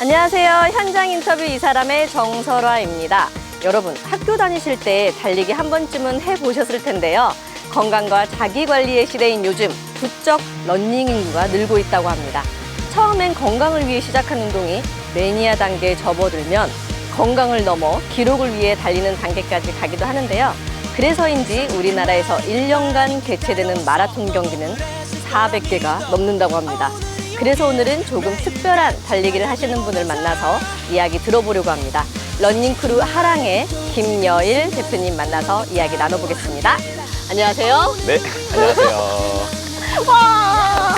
안녕하세요. 현장 인터뷰 이 사람의 정설화입니다. 여러분, 학교 다니실 때 달리기 한 번쯤은 해보셨을 텐데요. 건강과 자기 관리의 시대인 요즘 부쩍 런닝 인구가 늘고 있다고 합니다. 처음엔 건강을 위해 시작한 운동이 매니아 단계에 접어들면 건강을 넘어 기록을 위해 달리는 단계까지 가기도 하는데요. 그래서인지 우리나라에서 1년간 개최되는 마라톤 경기는 400개가 넘는다고 합니다. 그래서 오늘은 조금 특별한 달리기를 하시는 분을 만나서 이야기 들어보려고 합니다. 런닝크루 하랑의 김여일 대표님 만나서 이야기 나눠보겠습니다. 안녕하세요. 네, 안녕하세요. 와!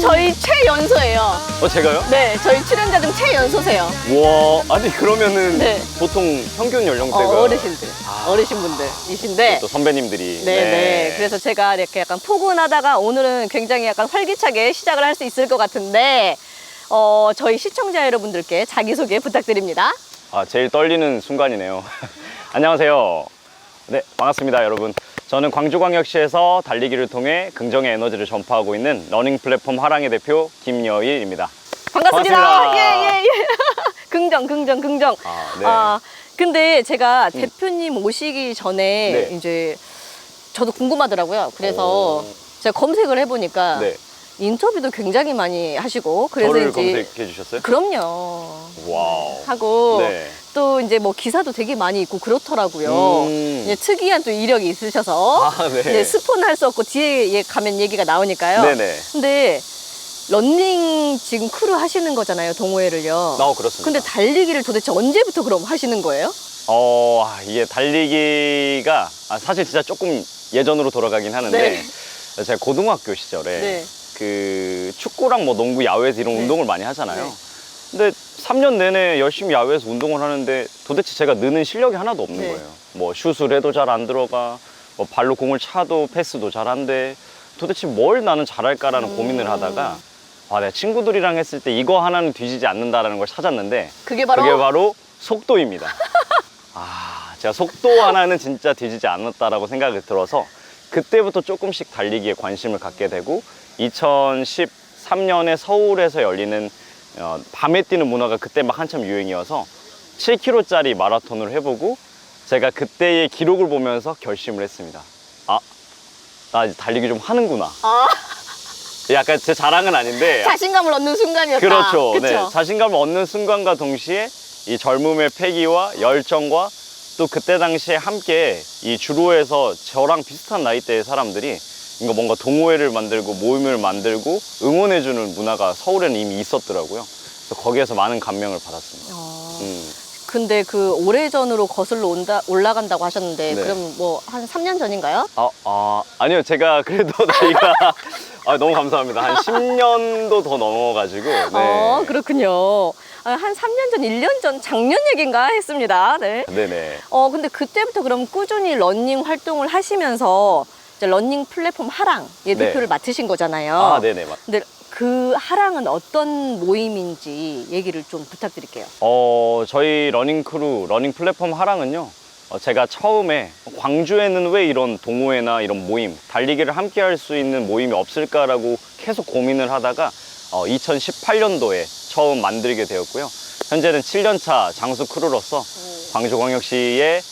저희 최연소예요. 어, 제가요? 네, 저희 출연자 중 최연소세요. 와, 아니, 그러면은 네. 보통 평균 어, 연령대가 어르신들, 아. 어르신 분들이신데. 또 선배님들이. 네네. 그래서 제가 이렇게 약간 포근하다가 오늘은 굉장히 약간 활기차게 시작을 할 수 있을 것 같은데, 어, 저희 시청자 여러분들께 자기소개 부탁드립니다. 아, 제일 떨리는 순간이네요. 안녕하세요. 네, 반갑습니다, 여러분. 저는 광주광역시에서 달리기를 통해 긍정의 에너지를 전파하고 있는 러닝 플랫폼 하랑의 대표 김여일입니다. 반갑습니다. 반갑습니다. 예, 예, 예. 긍정, 긍정, 긍정. 아, 네. 아, 근데 제가 대표님 오시기 전에 네. 이제 저도 궁금하더라고요. 그래서 오. 제가 검색을 해보니까 네. 인터뷰도 굉장히 많이 하시고 그래서 저를 이제 검색해 주셨어요? 그럼요. 와우. 하고 네. 또 이제 뭐 기사도 되게 많이 있고 그렇더라고요. 음. 이제 특이한 또 이력이 있으셔서 아, 네. 이제 스포는 할수 없고 뒤에 예- 가면 얘기가 나오니까요. 네네. 근데 런닝 지금 크루 하시는 거잖아요, 동호회를요. 어, 그렇습니다. 근데 달리기를 도대체 언제부터 그럼 하시는 거예요? 어, 아, 이게 달리기가 아, 사실 진짜 조금 예전으로 돌아가긴 하는데 네. 제가 고등학교 시절에 네. 그 축구랑 뭐 농구 야외에서 이런 네. 운동을 많이 하잖아요. 네. 근데 3년 내내 열심히 야외에서 운동을 하는데 도대체 제가 느는 실력이 하나도 없는 네. 거예요. 뭐 슛을 해도 잘 안 들어가, 뭐 발로 공을 차도 패스도 잘 안 돼. 도대체 뭘 나는 잘할까라는 음. 고민을 하다가 아, 내가 친구들이랑 했을 때 이거 하나는 뒤지지 않는다라는 걸 찾았는데 그게 바로 그게 바로 속도입니다. 아, 제가 속도 하나는 진짜 뒤지지 않았다라고 생각이 들어서 그때부터 조금씩 달리기에 관심을 갖게 되고 2013년에 서울에서 열리는 어, 밤에 뛰는 문화가 그때 막 한참 유행이어서 7km짜리 마라톤을 해보고 제가 그때의 기록을 보면서 결심을 했습니다. 아, 나 이제 달리기 좀 하는구나. 아, 약간 제 자랑은 아닌데 자신감을 얻는 순간이었다. 그렇죠. 그쵸? 네. 자신감을 얻는 순간과 동시에 이 젊음의 패기와 열정과 또 그때 당시에 함께 이 주로에서 저랑 비슷한 나이대의 사람들이 이거 뭔가 동호회를 만들고 모임을 만들고 응원해주는 문화가 서울에는 이미 있었더라고요. 그래서 거기에서 많은 감명을 받았습니다. 어, 음. 근데 그 오래전으로 거슬러 온다, 올라간다고 하셨는데 네. 그럼 뭐 한 3년 전인가요? 아, 아, 아니요. 제가 그래도 나이가 아, 너무 감사합니다. 한 10년도 더 넘어가지고. 네. 어, 그렇군요. 아, 한 3년 전, 1년 전, 작년 얘기인가 했습니다. 네. 네네. 어, 근데 그때부터 그럼 꾸준히 러닝 활동을 하시면서 이제 러닝 플랫폼 하랑의 네. 대표를 맡으신 거잖아요. 아, 네네. 맞- 근데 그 하랑은 어떤 모임인지 얘기를 좀 부탁드릴게요. 어, 저희 러닝 크루, 러닝 플랫폼 하랑은요. 어, 제가 처음에 광주에는 왜 이런 동호회나 이런 모임, 달리기를 함께 할 수 있는 모임이 없을까라고 계속 고민을 하다가 어, 2018년도에 처음 만들게 되었고요. 현재는 7년차 장수 크루로서 광주광역시에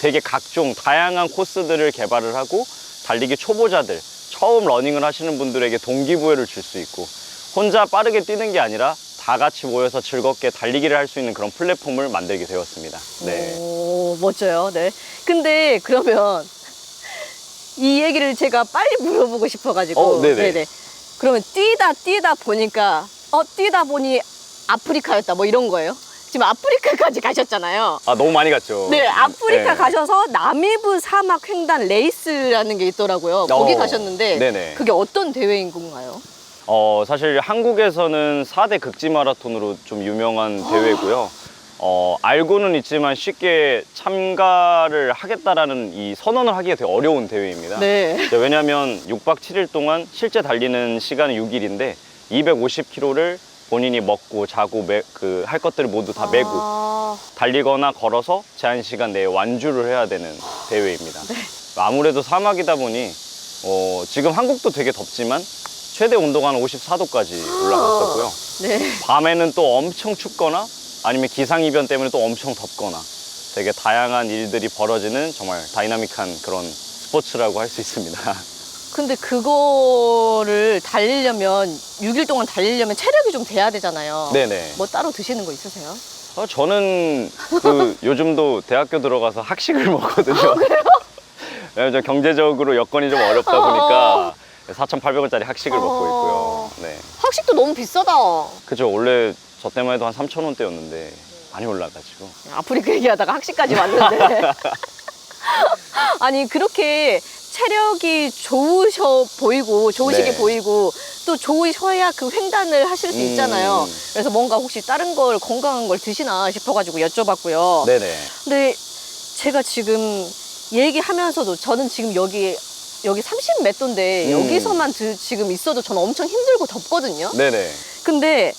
되게 각종 다양한 코스들을 개발을 하고 달리기 초보자들, 처음 러닝을 하시는 분들에게 동기부여를 줄 수 있고 혼자 빠르게 뛰는 게 아니라 다 같이 모여서 즐겁게 달리기를 할 수 있는 그런 플랫폼을 만들게 되었습니다. 네. 오, 멋져요. 네. 근데 그러면 이 얘기를 제가 빨리 물어보고 싶어가지고. 어, 네네. 그러면 뛰다 뛰다 보니까 어 뛰다 보니 아프리카였다 뭐 이런 거예요? 지금 아프리카까지 가셨잖아요. 아, 너무 많이 갔죠. 네, 아프리카 네. 가셔서 나미브 사막 횡단 레이스라는 게 있더라고요. 거기 어, 가셨는데 네네. 그게 어떤 대회인 건가요? 어, 사실 한국에서는 4대 극지 마라톤으로 좀 유명한 대회고요. 어, 알고는 있지만 쉽게 참가를 하겠다라는 이 선언을 하기가 되게 어려운 대회입니다. 네. 왜냐하면 6박 7일 동안 실제 달리는 시간은 6일인데 250km를 본인이 먹고 자고 그 할 것들을 모두 다 메고 아, 달리거나 걸어서 제한 시간 내에 완주를 해야 되는 대회입니다. 아무래도 사막이다 보니 어, 지금 한국도 되게 덥지만 최대 온도가 한 54도까지 올라갔었고요. 네. 밤에는 또 엄청 춥거나 아니면 기상이변 때문에 또 엄청 덥거나 되게 다양한 일들이 벌어지는 정말 다이나믹한 그런 스포츠라고 할 수 있습니다. 근데 그거를 달리려면 6일 동안 달리려면 체력이 좀 돼야 되잖아요. 네네. 뭐 따로 드시는 거 있으세요? 어, 저는 그 요즘도 대학교 들어가서 학식을 먹거든요. 왜냐면 저 경제적으로 여건이 좀 어렵다 보니까 4,800원짜리 학식을 먹고 어. 있고요. 네. 학식도 너무 비싸다. 그죠. 원래 저 때만 해도 한 3,000원대였는데 많이 올라가지고. 아프리카 얘기하다가 학식까지 왔는데. 아니, 그렇게 체력이 좋으셔 보이고, 좋으시게 네. 보이고, 또 좋으셔야 그 횡단을 하실 수 음. 있잖아요. 그래서 뭔가 혹시 다른 걸 건강한 걸 드시나 싶어가지고 여쭤봤고요. 네네. 근데 제가 지금 얘기하면서도 저는 지금 여기 여기 30 몇 도인데 음. 여기서만 드- 지금 있어도 저는 엄청 힘들고 덥거든요. 네네. 근데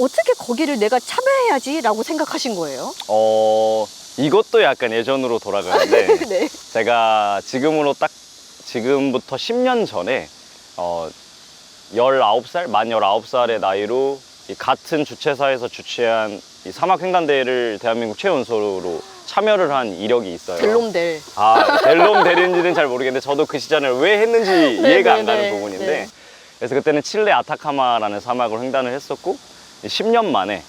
어떻게 거기를 내가 참여해야지라고 생각하신 거예요? 어, 이것도 약간 예전으로 돌아가는데 네. 제가 지금으로 딱 지금부터 10년 전에 어 19살, 만 19살의 나이로 이 같은 주최사에서 주최한 이 사막 횡단대회를 대한민국 최연소로 참여를 한 이력이 있어요. 델롬델. 아, 델롬 대리인지는 잘 모르겠는데 저도 그 시간을 왜 했는지 네, 이해가 네, 안 가는 네. 부분인데 네. 그래서 그때는 칠레 아타카마라는 사막을 횡단을 했었고 10년 만에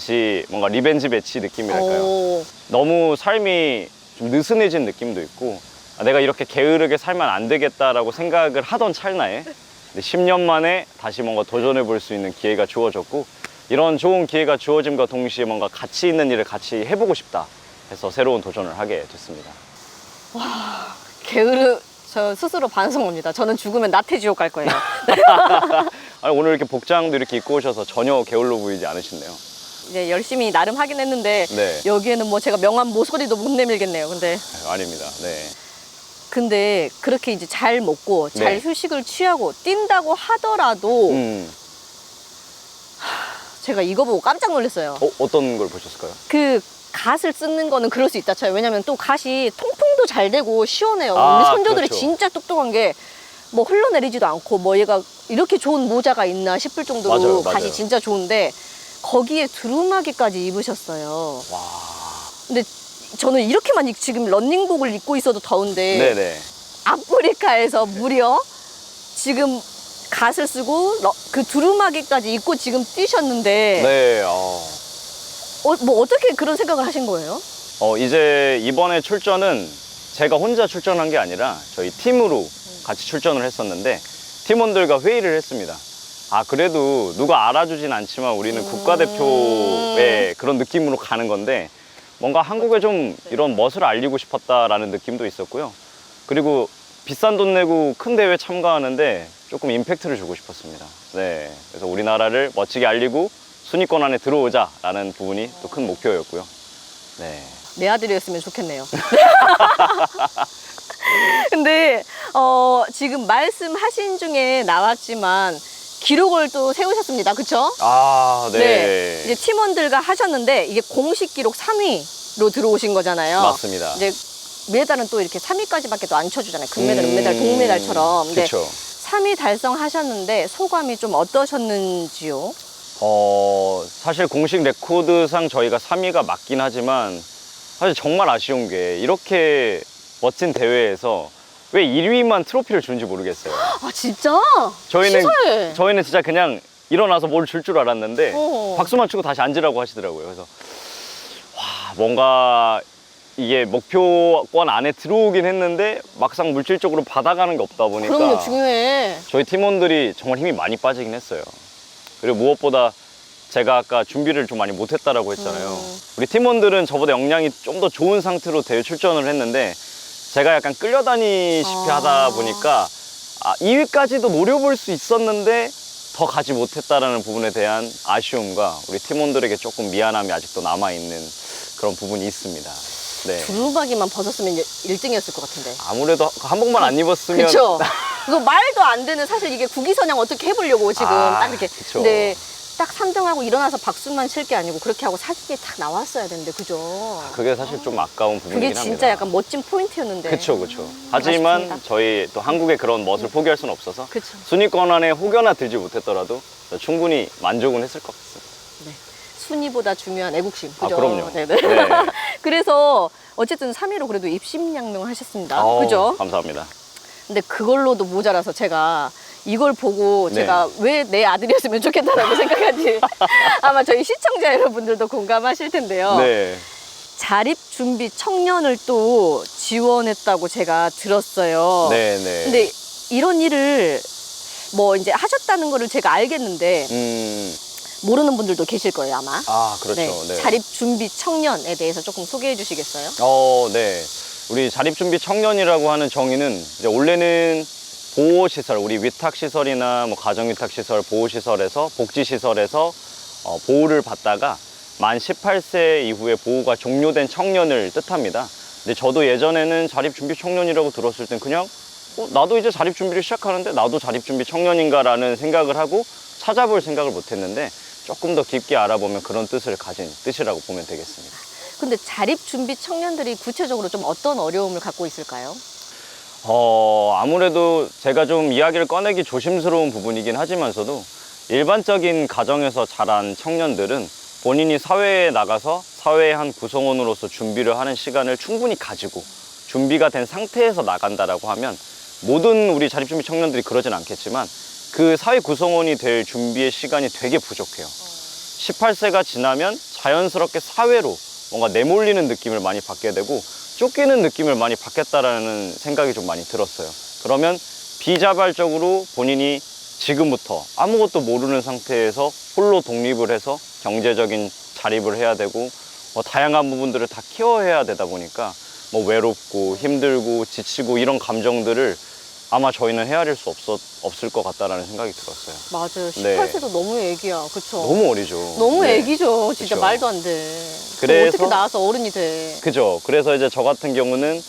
다시 뭔가 리벤지 매치 느낌이랄까요. 오, 너무 삶이 좀 느슨해진 느낌도 있고 아, 내가 이렇게 게으르게 살면 안 되겠다라고 생각을 하던 찰나에 근데 10년 만에 다시 뭔가 도전해 볼 수 있는 기회가 주어졌고 이런 좋은 기회가 주어짐과 동시에 뭔가 가치 있는 일을 같이 해보고 싶다 해서 새로운 도전을 하게 됐습니다. 게으르 저 스스로 반성합니다. 저는 죽으면 나태지옥 갈 거예요. 아니, 오늘 이렇게 복장도 이렇게 입고 오셔서 전혀 게을러 보이지 않으신데요. 이제 열심히 나름 하긴 했는데 네. 여기에는 뭐 제가 명함 모서리도 못 내밀겠네요. 근데 아유, 아닙니다. 네. 근데 그렇게 이제 잘 먹고 잘 네. 휴식을 취하고 뛴다고 하더라도 음, 제가 이거 보고 깜짝 놀랐어요. 어, 어떤 걸 보셨을까요? 그 갓을 쓰는 거는 그럴 수 있다 쳐요. 왜냐면 또 갓이 통풍도 잘 되고 시원해요. 아, 우리 선조들이 그렇죠. 진짜 똑똑한 게 뭐 흘러내리지도 않고 뭐 얘가 이렇게 좋은 모자가 있나 싶을 정도로 맞아요, 갓이 맞아요. 진짜 좋은데 거기에 두루마기까지 입으셨어요. 와. 근데 저는 이렇게만 입- 지금 런닝복을 입고 있어도 더운데 네네. 아프리카에서 무려 지금 갓을 쓰고 러- 그 두루마기까지 입고 지금 뛰셨는데 네. 어. 어, 뭐 어떻게 그런 생각을 하신 거예요? 어, 이제 이번에 출전은 제가 혼자 출전한 게 아니라 저희 팀으로 같이 출전을 했었는데 팀원들과 회의를 했습니다. 아, 그래도 누가 알아주진 않지만 우리는 국가대표의 그런 느낌으로 가는 건데 뭔가 한국에 좀 이런 멋을 알리고 싶었다라는 느낌도 있었고요. 그리고 비싼 돈 내고 큰 대회 참가하는데 조금 임팩트를 주고 싶었습니다. 네. 그래서 우리나라를 멋지게 알리고 순위권 안에 들어오자라는 부분이 또 큰 목표였고요. 네. 내 아들이었으면 좋겠네요. 근데 어, 지금 말씀하신 중에 나왔지만 기록을 또 세우셨습니다. 그쵸? 아, 네. 이제 팀원들과 하셨는데 이게 공식 기록 3위로 들어오신 거잖아요. 맞습니다. 이제 메달은 또 이렇게 3위까지밖에 또 안 쳐주잖아요. 금메달, 음, 은메달, 동메달처럼. 근데 그쵸. 3위 달성하셨는데 소감이 좀 어떠셨는지요? 어, 사실 공식 레코드상 저희가 3위가 맞긴 하지만 사실 정말 아쉬운 게 이렇게 멋진 대회에서 왜 1위만 트로피를 주는지 모르겠어요. 아 진짜? 저희는 시사회. 저희는 진짜 그냥 일어나서 뭘 줄 줄 알았는데 어. 박수만 치고 다시 앉으라고 하시더라고요. 그래서 와 뭔가 이게 목표권 안에 들어오긴 했는데 막상 물질적으로 받아가는 게 없다 보니까 그럼요 중요해. 저희 팀원들이 정말 힘이 많이 빠지긴 했어요. 그리고 무엇보다 제가 아까 준비를 좀 많이 못했다라고 했잖아요. 음. 우리 팀원들은 저보다 역량이 좀 더 좋은 상태로 대회 출전을 했는데 제가 약간 끌려다니시피 아. 하다 보니까 아, 2위까지도 노려볼 수 있었는데 더 가지 못했다라는 부분에 대한 아쉬움과 우리 팀원들에게 조금 미안함이 아직도 남아있는 그런 부분이 있습니다. 네. 두루마기만 벗었으면 1등이었을 것 같은데. 아무래도 한복만 안 입었으면 그쵸? 그거 말도 안 되는 사실 이게 국위선양 어떻게 해보려고 지금 아, 딱 이렇게. 그쵸. 근데 딱 3등하고 일어나서 박수만 칠 게 아니고 그렇게 하고 사진이 딱 나왔어야 되는데 그죠? 그게 사실 좀 아까운 부분이긴 그게 합니다. 진짜 약간 멋진 포인트였는데. 그쵸, 그쵸. 하지만 아쉽습니다. 저희 또 한국의 그런 멋을 포기할 수는 없어서 그쵸. 순위권 안에 혹여나 들지 못했더라도 충분히 만족은 했을 것 같습니다. 순위보다 중요한 애국심. 아, 그죠? 그럼요. 네네. 네. 그래서 어쨌든 3위로 그래도 입심양명 하셨습니다. 그죠? 감사합니다. 근데 그걸로도 모자라서 제가 이걸 보고 네. 제가 왜 내 아들이었으면 좋겠다라고 생각하지 아마 저희 시청자 여러분들도 공감하실 텐데요. 네. 자립 준비 청년을 또 지원했다고 제가 들었어요. 네, 네. 근데 이런 일을 뭐 이제 하셨다는 거를 제가 알겠는데 음, 모르는 분들도 계실 거예요 아마. 아, 그렇죠. 네. 자립 준비 청년에 대해서 조금 소개해 주시겠어요? 어, 네. 우리 자립 준비 청년이라고 하는 정의는 이제 원래는 보호시설, 우리 위탁시설이나 뭐 가정위탁시설, 보호시설에서, 복지시설에서 어, 보호를 받다가 만 18세 이후에 보호가 종료된 청년을 뜻합니다. 근데 저도 예전에는 자립준비 청년이라고 들었을 땐 그냥 어, 나도 이제 자립준비를 시작하는데 나도 자립준비 청년인가라는 생각을 하고 찾아볼 생각을 못 했는데 조금 더 깊게 알아보면 그런 뜻을 가진 뜻이라고 보면 되겠습니다. 근데 자립 준비 청년들이 구체적으로 좀 어떤 어려움을 갖고 있을까요? 어, 아무래도 제가 좀 이야기를 꺼내기 조심스러운 부분이긴 하지만서도 일반적인 가정에서 자란 청년들은 본인이 사회에 나가서 사회의 한 구성원으로서 준비를 하는 시간을 충분히 가지고 준비가 된 상태에서 나간다라고 하면 모든 우리 자립준비 청년들이 그러진 않겠지만 그 사회 구성원이 될 준비의 시간이 되게 부족해요. 18세가 지나면 자연스럽게 사회로 뭔가 내몰리는 느낌을 많이 받게 되고 쫓기는 느낌을 많이 받겠다라는 생각이 좀 많이 들었어요. 그러면 비자발적으로 본인이 지금부터 아무것도 모르는 상태에서 홀로 독립을 해서 경제적인 자립을 해야 되고 뭐 다양한 부분들을 다 케어해야 되다 보니까 뭐 외롭고 힘들고 지치고 이런 감정들을 아마 저희는 헤아릴 수 없었, 없을 것 같다라는 생각이 들었어요. 맞아요. 네. 18세도 너무 애기야. 그쵸? 너무 어리죠. 너무 네. 애기죠. 진짜 그쵸. 말도 안 돼. 그래서- 어떻게 나와서 어른이 돼. 그죠. 그래서 이제 저 같은 경우는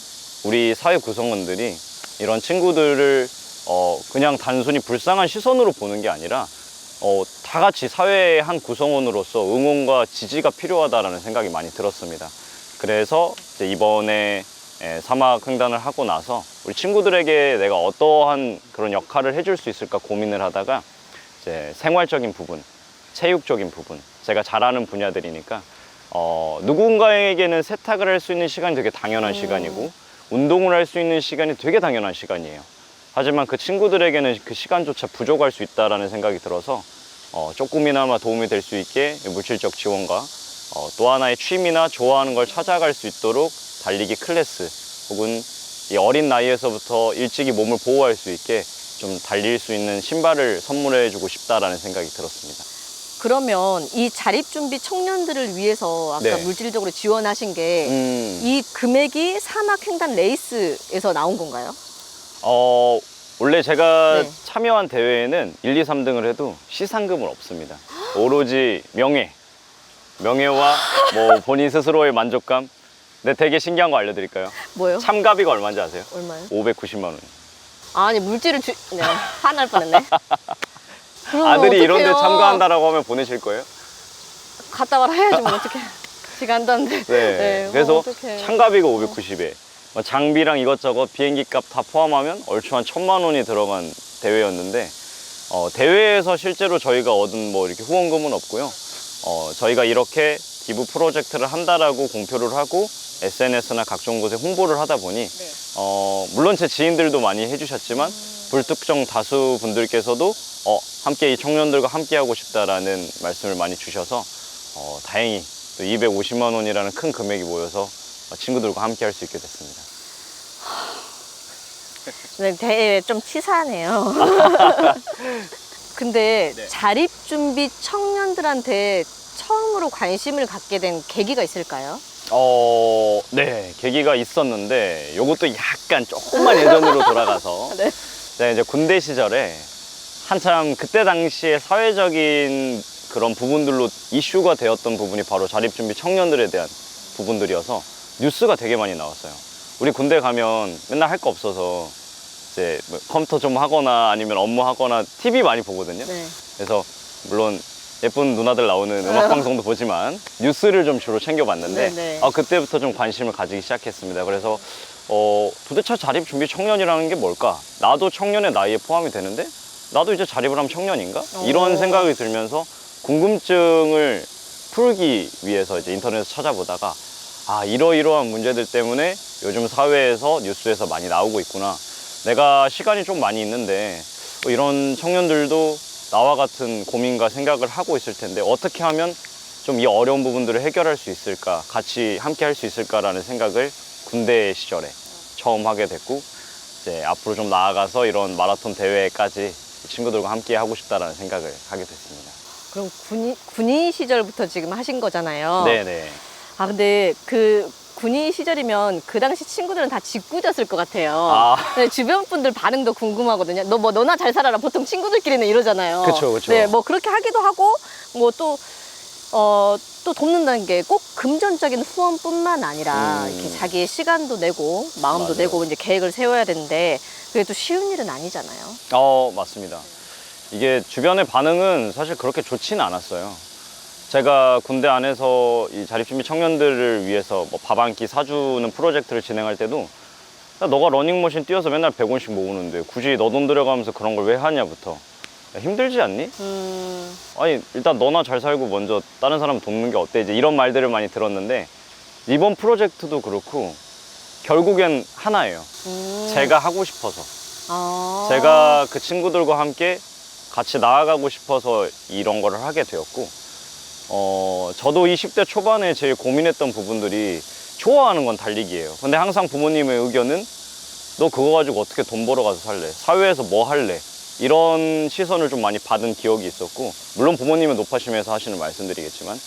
우리 사회 구성원들이 이런 친구들을 어 그냥 단순히 불쌍한 시선으로 보는 게 아니라 어 다 같이 사회의 한 구성원으로서 응원과 지지가 필요하다라는 생각이 많이 들었습니다. 그래서 이제 이번에 에, 사막 횡단을 하고 나서 우리 친구들에게 내가 어떠한 그런 역할을 해줄 수 있을까 고민을 하다가 이제 생활적인 부분, 체육적인 부분, 제가 잘하는 분야들이니까 어, 누군가에게는 세탁을 할 수 있는 시간이 되게 당연한 시간이고 운동을 할 수 있는 시간이 되게 당연한 시간이에요. 하지만 그 친구들에게는 그 시간조차 부족할 수 있다라는 생각이 들어서 어, 조금이나마 도움이 될 수 있게 물질적 지원과 어, 또 하나의 취미나 좋아하는 걸 찾아갈 수 있도록 달리기 클래스 혹은 이 어린 나이에서부터 일찍이 몸을 보호할 수 있게 좀 달릴 수 있는 신발을 선물해 주고 싶다라는 생각이 들었습니다. 그러면 이 자립 준비 청년들을 위해서 아까 네. 물질적으로 지원하신 게 이 음, 금액이 사막 횡단 레이스에서 나온 건가요? 어, 원래 제가 네. 참여한 대회에는 1, 2, 3등을 해도 시상금은 없습니다. 오로지 명예, 명예와 뭐 본인 스스로의 만족감. 근데 되게 신기한 거 알려드릴까요? 뭐요? 참가비가 얼마인지 아세요? 얼마요? 590만 원. 아니 물질을 주... 네, 화날 뻔했네. 아들이 이런 데 어떡해요? 참가한다라고 하면 보내실 거예요? 갔다 와라 해야지 뭐 어떡해. 지가 한다는데. 네. 뭐 그래서. 참가비가 590에 뭐 장비랑 이것저것 비행기 값 다 포함하면 얼추 한 천만 원이 들어간 대회였는데 어, 대회에서 실제로 저희가 얻은 뭐 이렇게 후원금은 없고요. 어, 저희가 이렇게 기부 프로젝트를 한다라고 공표를 하고 SNS나 각종 곳에 홍보를 하다 보니 네. 어, 물론 제 지인들도 많이 해주셨지만 불특정 다수 분들께서도 어, 함께 이 청년들과 함께 하고 싶다라는 말씀을 많이 주셔서 어, 다행히 또 250만 원이라는 큰 금액이 모여서 어, 친구들과 함께 할 수 있게 됐습니다. 네, 대회 좀 치사하네요. 근데 네. 자립 준비 청년들한테 처음으로 관심을 갖게 된 계기가 있을까요? 어, 네, 계기가 있었는데 요것도 약간 조금만 예전으로 돌아가서 네. 제가 이제 군대 시절에 한참 그때 당시에 사회적인 그런 부분들로 이슈가 되었던 부분이 바로 자립준비 청년들에 대한 부분들이어서 뉴스가 되게 많이 나왔어요. 우리 군대 가면 맨날 할 거 없어서 이제 뭐 컴퓨터 좀 하거나 아니면 업무 하거나 TV 많이 보거든요. 네. 그래서 물론 예쁜 누나들 나오는 음악 방송도 보지만 뉴스를 좀 주로 챙겨봤는데 네네. 아, 그때부터 좀 관심을 가지기 시작했습니다. 그래서 어, 도대체 자립 준비 청년이라는 게 뭘까? 나도 청년의 나이에 포함이 되는데 나도 이제 자립을 하면 청년인가? 이런 오. 생각이 들면서 궁금증을 풀기 위해서 이제 인터넷에서 찾아보다가 아 이러이러한 문제들 때문에 요즘 사회에서 뉴스에서 많이 나오고 있구나. 내가 시간이 좀 많이 있는데 뭐 이런 청년들도 나와 같은 고민과 생각을 하고 있을 텐데 어떻게 하면 좀 이 어려운 부분들을 해결할 수 있을까, 같이 함께 할 수 있을까라는 생각을 군대 시절에 처음 하게 됐고 이제 앞으로 좀 나아가서 이런 마라톤 대회까지 친구들과 함께 하고 싶다라는 생각을 하게 됐습니다. 그럼 군인, 군인 시절부터 지금 하신 거잖아요. 네네. 아, 근데 그 군인 시절이면 그 당시 친구들은 다 짓궂었을 것 같아요. 아. 네, 주변 분들 반응도 궁금하거든요. 너 뭐 너나 잘 살아라. 보통 친구들끼리는 이러잖아요. 그쵸, 그쵸. 네, 뭐 그렇게 하기도 하고 뭐또 어, 또 돕는다는 게 꼭 금전적인 후원뿐만 아니라 음. 이렇게 자기의 시간도 내고 마음도 맞아요. 내고 이제 계획을 세워야 되는데 그게 또 쉬운 일은 아니잖아요. 어, 맞습니다. 이게 주변의 반응은 사실 그렇게 좋지는 않았어요. 제가 군대 안에서 이 자립준비 청년들을 위해서 뭐 밥 한 끼 사주는 프로젝트를 진행할 때도 야, 너가 러닝머신 뛰어서 맨날 100원씩 모으는데 굳이 너 돈 들여가면서 그런 걸 왜 하냐부터 야, 힘들지 않니? 음, 아니 일단 너나 잘 살고 먼저 다른 사람 돕는 게 어때? 이제 이런 말들을 많이 들었는데 이번 프로젝트도 그렇고 결국엔 하나예요. 음. 제가 하고 싶어서. 아. 제가 그 친구들과 함께 같이 나아가고 싶어서 이런 거를 하게 되었고, 어, 저도 20대 초반에 제일 고민했던 부분들이 좋아하는 건 달리기예요. 근데 항상 부모님의 의견은 너 그거 가지고 어떻게 돈 벌어 가서 살래? 사회에서 뭐 할래? 이런 시선을 좀 많이 받은 기억이 있었고, 물론 부모님은 높아심에서 하시는 말씀드리겠지만,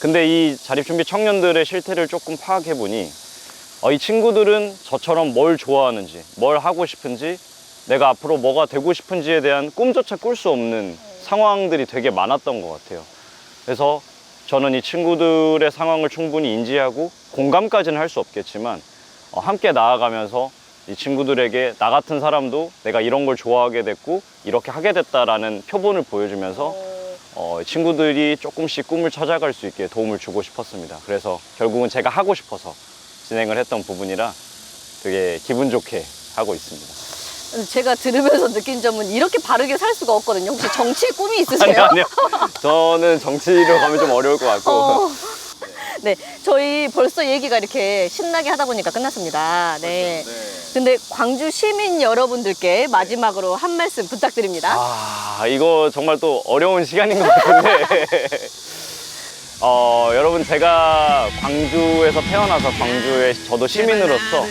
근데 이 자립준비 청년들의 실태를 조금 파악해보니, 어, 이 친구들은 저처럼 뭘 좋아하는지, 뭘 하고 싶은지, 내가 앞으로 뭐가 되고 싶은지에 대한 꿈조차 꿀 수 없는 상황들이 되게 많았던 것 같아요. 그래서 저는 이 친구들의 상황을 충분히 인지하고 공감까지는 할 수 없겠지만 어, 함께 나아가면서 이 친구들에게 나 같은 사람도 내가 이런 걸 좋아하게 됐고 이렇게 하게 됐다라는 표본을 보여주면서 어, 친구들이 조금씩 꿈을 찾아갈 수 있게 도움을 주고 싶었습니다. 그래서 결국은 제가 하고 싶어서 진행을 했던 부분이라 되게 기분 좋게 하고 있습니다. 제가 들으면서 느낀 점은 이렇게 바르게 살 수가 없거든요. 혹시 정치의 꿈이 아니, 있으세요? 아니요. 저는 정치로 가면 좀 어려울 것 같고. 어. 네, 저희 벌써 얘기가 이렇게 신나게 하다 보니까 끝났습니다. 네. 근데 광주 시민 여러분들께 마지막으로 한 말씀 부탁드립니다. 아, 이거 정말 또 어려운 시간인 것 같은데. 어, 여러분, 제가 광주에서 태어나서 광주에 저도 시민으로서 어,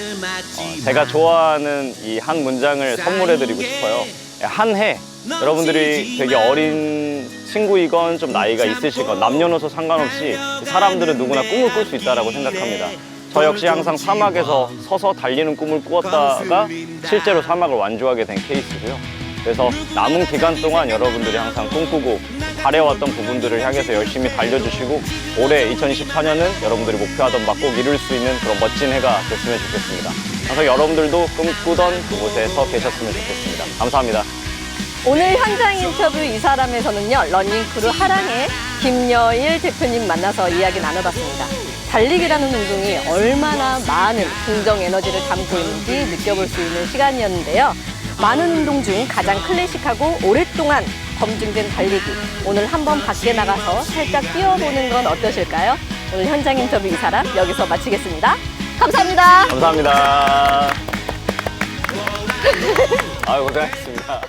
제가 좋아하는 이 한 문장을 선물해드리고 싶어요. 한 해, 여러분들이 되게 어린 친구이건 좀 나이가 있으시건 남녀노소 상관없이 사람들은 누구나 꿈을 꿀 수 있다고 생각합니다. 저 역시 항상 사막에서 서서 달리는 꿈을 꾸었다가 실제로 사막을 완주하게 된 케이스고요. 그래서 남은 기간 동안 여러분들이 항상 꿈꾸고 바래왔던 부분들을 향해서 열심히 달려주시고 올해 2024년은 여러분들이 목표하던 바꼭 이룰 수 있는 그런 멋진 해가 됐으면 좋겠습니다. 항상 여러분들도 꿈꾸던 그곳에 서 계셨으면 좋겠습니다. 감사합니다. 오늘 현장 인터뷰 이 사람에서는요, 러닝크루 하랑의 김여일 대표님 만나서 이야기 나눠봤습니다. 달리기라는 운동이 얼마나 많은 긍정 에너지를 담고 있는지 느껴볼 수 있는 시간이었는데요. 많은 운동 중 가장 클래식하고 오랫동안 검증된 달리기. 오늘 한번 밖에 나가서 살짝 뛰어보는 건 어떠실까요? 오늘 현장 인터뷰 이 사람 여기서 마치겠습니다. 감사합니다. 감사합니다. 아유, 고생하셨습니다.